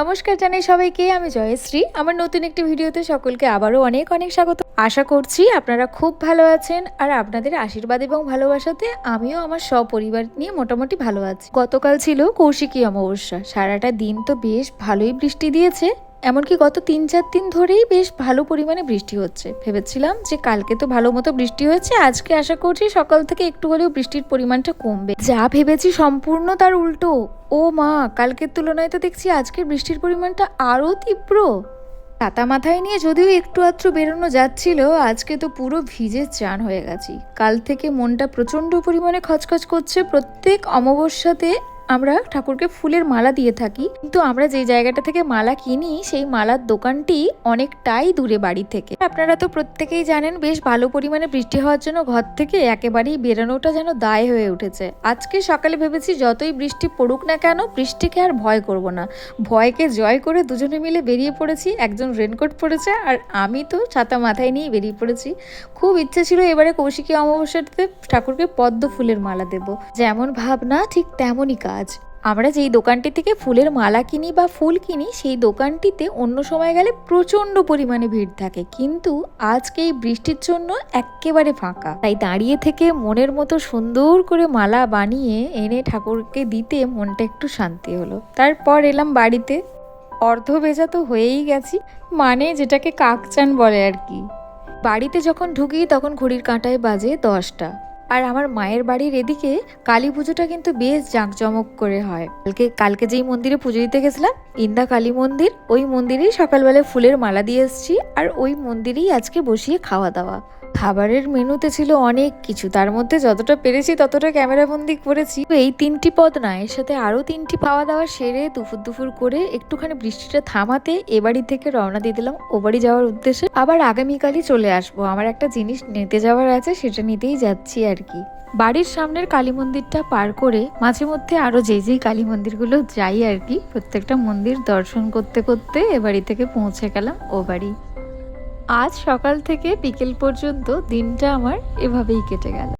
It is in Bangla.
নমস্কার জানাই সবাইকে, আমি জয়শ্রী। আমার নতুন একটি ভিডিওতে সকলকে আবারও অনেক অনেক স্বাগত। আশা করছি আপনারা খুব ভালো আছেন আর আপনাদের আশীর্বাদ এবং ভালোবাসাতে আমিও আমার সপরিবার নিয়ে মোটামুটি ভালো আছি। গতকাল ছিল কৌশিকী অমাবস্যা। সারাটা দিন তো বেশ ভালোই বৃষ্টি দিয়েছে। এমনকি গত তিন চার দিন ধরেই বেশ ভালো পরিমাণে বৃষ্টি হচ্ছে। ভেবেছিলাম যে কালকে তো ভালো মতো বৃষ্টি হয়েছে, আজকে আশা করছি সকাল থেকে একটু হলেও বৃষ্টির পরিমাণটা কমবে। যা ভেবেছি সম্পূর্ণ তার উল্টো। ও মা, কালকের তুলনায় তো দেখছি আজকের বৃষ্টির পরিমাণটা আরও তীব্র। ছাতা মাথায় নিয়ে যদিও একটু আধটু বেরোনো যাচ্ছিল, আজকে তো পুরো ভিজে চান হয়ে গেছি। কাল থেকে মনটা প্রচণ্ড পরিমাণে খচখচ করছে প্রত্যেক অমাবস্যাতে। আমরা ঠাকুরকে ফুলের মালা দিয়ে থাকি। কিন্তু আমরা যে জায়গাটা থেকে মালা কিনি, সেই মালার দোকানটি অনেকটাই দূরে বাড়ি থেকে। আপনারা তো প্রত্যেকেই জানেন, বেশ ভালো পরিমাণে বৃষ্টি হওয়ার জন্য ঘর থেকে একেবারেই বেরোনোটা যেন দায় হয়ে উঠেছে। আজকে সকালে ভেবেছি, যতই বৃষ্টি পড়ুক না কেন, বৃষ্টিকে আর ভয় করব না। ভয়কে জয় করে দুজনে মিলে বেরিয়ে পড়েছি। একজন রেনকোট পরেছে আর আমি তো ছাতা মাথায় নিয়ে বেরিয়ে পড়েছি। খুব ইচ্ছে ছিল এবারে কৌশিকী অমাবস্যাতে ঠাকুরকে পদ্ম ফুলের মালা দেব। যেমন ভাবনা, ঠিক তেমনই কাজ। আমরা যেই দোকানটি থেকে ফুলের মালা কিনি বা ফুল কিনি, সেই দোকানটিতে অন্য সময় গেলে প্রচণ্ড পরিমাণে ভিড় থাকে। কিন্তু আজকে এই বৃষ্টির জন্য একেবারে ফাঁকা। তাই দাঁড়িয়ে থেকে মনের মতো সুন্দর করে মালা বানিয়ে এনে ঠাকুরকে দিতে মনটা একটু শান্তি হলো। তারপর এলাম বাড়িতে। অর্ধ ভেজা তো হয়েই গেছি মানে যেটাকে কাকচান বলে আর কি। বাড়িতে যখন ঢুকি তখন ঘড়ির কাঁটায় বাজে দশটা। আর আমার মায়ের বাড়ির এদিকে কালী পুজোটা কিন্তু বেশ জাঁকজমক করে হয়। কালকে কালকে যেই মন্দিরে পুজো দিতে গেছিলাম, ইন্দা কালী মন্দির, ওই মন্দিরেই সকালবেলায় ফুলের মালা দিয়ে এসছি আর ওই মন্দিরেই আজকে বসিয়ে খাওয়া দাওয়া। খাবারের মেনুতে ছিল অনেক কিছু। তার মধ্যে যতটা পেরেছি ততটা ক্যামেরাবন্দি করেছি। তো এই তিনটি পদ না, এর সাথে আরও তিনটি খাওয়া দাওয়া সেরে দুপুর দুপুর করে একটুখানি বৃষ্টিটা থামাতে এ বাড়ি থেকে রওনা দিয়ে দিলাম। ও বাড়ি যাওয়ার উদ্দেশ্যে আবার আগামীকালই চলে আসব। আমার একটা জিনিস নিতে যাওয়ার আছে, সেটা নিতেই যাচ্ছি আর কি। বাড়ির সামনের কালী মন্দিরটা পার করে মাঝে মধ্যে আরও যেই যেই কালী মন্দিরগুলো যাই আর কি, প্রত্যেকটা মন্দির দর্শন করতে করতে এ বাড়ি থেকে পৌঁছে গেলাম ও বাড়ি। আজ সকাল থেকে বিকেল পর্যন্ত দিনটা আমার এভাবেই কেটে গেল।